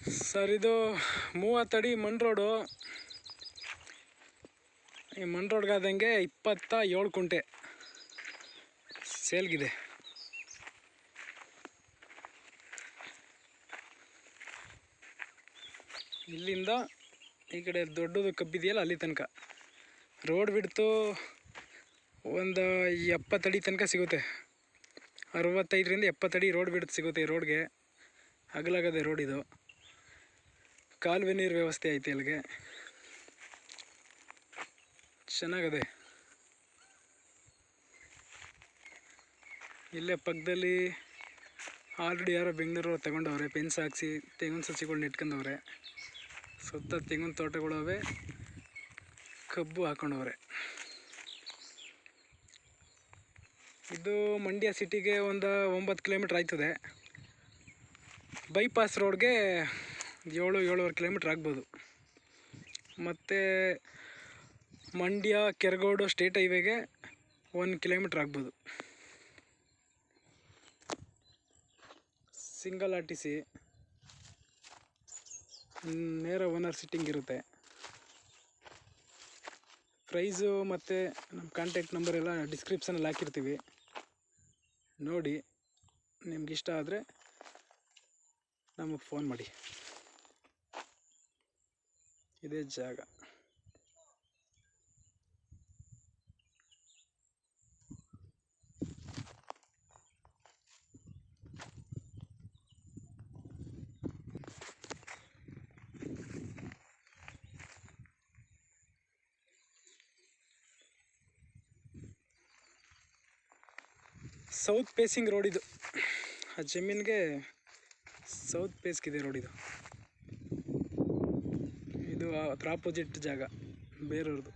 Sir, ಇದು ಮೂವತ್ತಡಿ ಮಣ್ road. ಈ ಮಣ್ ರೋಡ್ಗಾದಂಗೆ ಇಪ್ಪತ್ತ ಏಳು ಕುಂಟೆ ಸೇಲ್ಗಿದೆ. ಇಲ್ಲಿಂದ ಈ ಕಡೆ ದೊಡ್ಡದು ಕಬ್ಬಿದೆಯಲ್ಲ ಅಲ್ಲಿ ತನಕ. ರೋಡ್ ಬಿಡ್ತು ಒಂದು ಎಪ್ಪತ್ತಡಿ ತನಕ ಸಿಗುತ್ತೆ. ಅರವತ್ತೈದರಿಂದ ಎಪ್ಪತ್ತಡಿ ರೋಡ್ ಬಿಡ್ತು ಸಿಗುತ್ತೆ ಈ ರೋಡ್ಗೆ. ಅಗಲಾಗದೆ ರೋಡ್ ಇದು. ಕಾಲುವೆ ನೀರು ವ್ಯವಸ್ಥೆ ಐತೆ ಇಲ್ಲಿಗೆ. ಚೆನ್ನಾಗದೆ. ಇಲ್ಲೇ ಪಕ್ಕದಲ್ಲಿ ಆಲ್ರೆಡಿ ಯಾರೋ ಬೆಂಗಳೂರು ತಗೊಂಡವ್ರೆ, ಪೆನ್ಸ್ ಹಾಕ್ಸಿ, ತೆಂಗಿನ ಸಸಿಗಳನ್ನ ಇಟ್ಕೊಂಡವ್ರೆ. ಸುತ್ತ ತೆಂಗಿನ ತೋಟಗಳವೆ ಕಬ್ಬು ಹಾಕೊಂಡವ್ರೆ. ಇದು ಮಂಡ್ಯ ಸಿಟಿಗೆ ಒಂದು ಒಂಬತ್ತು ಕಿಲೋಮೀಟ್ರ್ ಆಯ್ತದೆ. ಬೈಪಾಸ್ ರೋಡ್ಗೆ ಏಳು, ಏಳುವರೆ ಕಿಲೋಮೀಟ್ರ್ ಆಗ್ಬೋದು. ಮತ್ತು ಮಂಡ್ಯ, ಕೆರಗೋಡು ಸ್ಟೇಟ್ ಹೈವೇಗೆ ಒಂದು ಕಿಲೋಮೀಟ್ರ್ ಆಗ್ಬೋದು. ಸಿಂಗಲ್ ಆರ್ ಟಿ ಸಿ ನೇರ ಓನರ್ ಸಿಟ್ಟಿಂಗ್ ಇರುತ್ತೆ. ಪ್ರೈಸು ಮತ್ತು ನಮ್ಮ ಕಾಂಟ್ಯಾಕ್ಟ್ ನಂಬರ್ ಎಲ್ಲ ಡಿಸ್ಕ್ರಿಪ್ಷನಲ್ಲಿ ಹಾಕಿರ್ತೀವಿ. ನೋಡಿ, ನಿಮ್ಗೆ ಇಷ್ಟ ಆದರೆ ನಮಗೆ ಫೋನ್ ಮಾಡಿ. ಇದೇ ಜಾಗ. ಸೌತ್ ಪೇಸಿಂಗ್ ರೋಡ್ ಇದು. ಆ ಜಮೀನಿಗೆ ಸೌತ್ ಪೇಸ್ಗಿದೆ ರೋಡ್ ಇದು. ಇದು ಅದ್ರ ಆಪೋಸಿಟ್ ಜಾಗ ಬೇರೆಯವ್ರದ್ದು